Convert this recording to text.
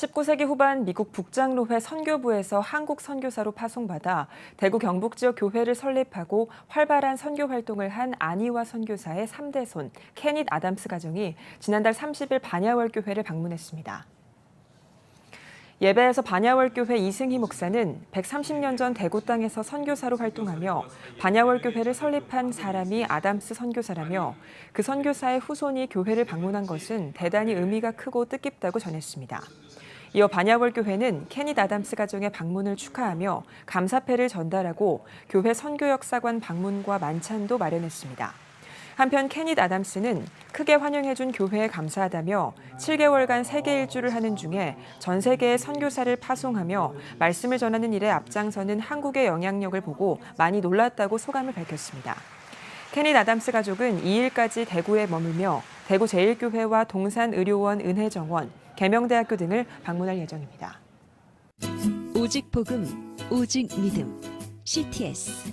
19세기 후반 미국 북장로회 선교부에서 한국 선교사로 파송받아 대구 경북 지역 교회를 설립하고 활발한 선교 활동을 한 안희와 선교사의 3대 손 케닛 아담스 가정이 지난달 30일 반야월 교회를 방문했습니다. 예배에서 반야월 교회 이승희 목사는 130년 전 대구 땅에서 선교사로 활동하며 반야월 교회를 설립한 사람이 아담스 선교사라며 그 선교사의 후손이 교회를 방문한 것은 대단히 의미가 크고 뜻깊다고 전했습니다. 이어 반야월 교회는 케닛 아담스 가정의 방문을 축하하며 감사패를 전달하고 교회 선교역사관 방문과 만찬도 마련했습니다. 한편 케닛 아담스는 크게 환영해준 교회에 감사하다며 7개월간 세계 일주를 하는 중에 전 세계의 선교사를 파송하며 말씀을 전하는 일에 앞장서는 한국의 영향력을 보고 많이 놀랐다고 소감을 밝혔습니다. 케닛 아담스 가족은 2일까지 대구에 머물며 대구 제1교회와 동산의료원 은혜정원, 계명대학교 등을 방문할 예정입니다. 오직 복음, 오직 믿음. CTS